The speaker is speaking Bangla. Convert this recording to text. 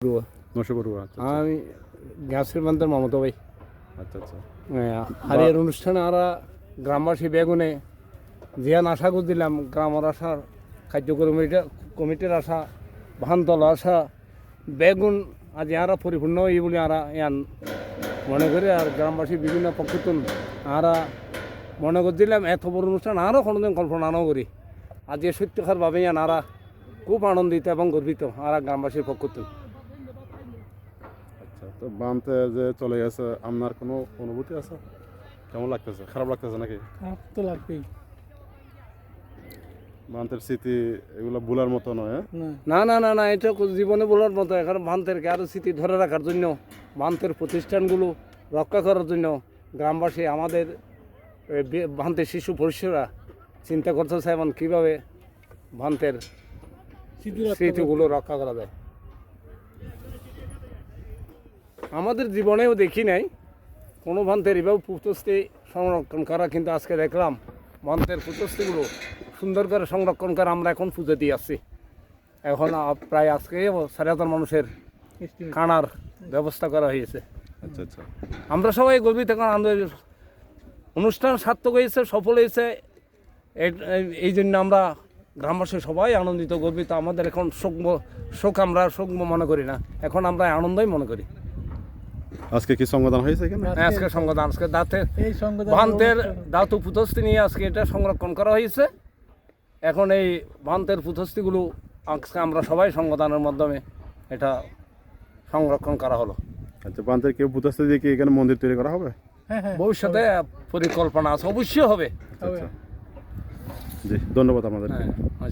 বড়ুয়া। নশো বড়ুয়া আচ্ছা আচ্ছা। আমি গ্যাসের বান্ধব মমতা ভাই আচ্ছা আচ্ছা হারিয়ার অনুষ্ঠানে আমরা গ্রামবাসী বেগুনে জিয়ান আশা করে দিলাম গ্রামের আশা কার্যকর্মী কমিটির আশা ভানতল আশা বেগুন আজ আরা পরিপূর্ণ এই বলে আরা ইয়ান মনে করি আর গ্রামবাসী বিভিন্ন পক্ষতুন আরা মনে করে দিলাম এত বড় অনুষ্ঠান আরও কোনোদিন কল্পনা নাও করি আজ এ সত্যকার ভাবে ইয়ান আরা খুব আনন্দিত এবং গর্বিত আরা গ্রামবাসীর পক্ষতুন তো বানতে যে চলে গেছে আপনার কোনো অনুভূতি আছে? কেমন লাগতেছে? খারাপ লাগতেছে নাকি? খারাপ তো লাগবেই। বান্তের স্মৃতি এগুলো ভুলার মতো নয় হ্যাঁ? না। না না না এটা জীবনে বলার মতো এখন ভান্তেরকে আরও স্মৃতি ধরে রাখার জন্য ভান্তের প্রতিষ্ঠানগুলো রক্ষা করার জন্য গ্রামবাসী আমাদের ভান্তের শিশু পরিষরা চিন্তা করতেছে এবং কীভাবে ভান্তের স্মৃতিগুলো রক্ষা করা যায়? আমাদের জীবনেও দেখি নাই। কোনো ভান্তের এভাবে পুতস্তি সংরক্ষণ করা কিন্তু আজকে দেখলাম। ভান্তের পুতস্তিগুলো সুন্দর করে সংরক্ষণ করে আমরা এখন পুজো দিয়ে আসছি। এখন প্রায় আজকে সাড়ে হাজার মানুষের। খানার ব্যবস্থা করা হয়েছে। আচ্ছা আচ্ছা। আমরা সবাই গর্বিত কারণ অনুষ্ঠান সার্থক হয়েছে সফল হয়েছে। এই- জন্য আমরা গ্রামবাসী সবাই আনন্দিত গর্বিত। আমাদের এখন শোক শোক আমরা শোক মনে করি না। এখন আমরা আনন্দই মনে করি। আজকে কি সংবিধান হয়েছে এখানে? হ্যাঁ, আজকে সংবাদ আজকে দাঁতের এই সংগঠন ভান্তের দাতু পুতস্তি নিয়ে আজকে এটা সংরক্ষণ করা হয়েছে। এখন এই ভান্তের পুতস্তিগুলো আজকে আমরা সবাই সংবিধানের মাধ্যমে এটা সংরক্ষণ করা হলো। আচ্ছা বান্তের কেউ বুঝতে দিয়ে কি এখানে মন্দির তৈরি করা হবে? হ্যাঁ হ্যাঁ। ভবিষ্যতে পরিকল্পনা আছে অবশ্যই হবে। আচ্ছা। জি ধন্যবাদ আমাদেরকে হ্যাঁ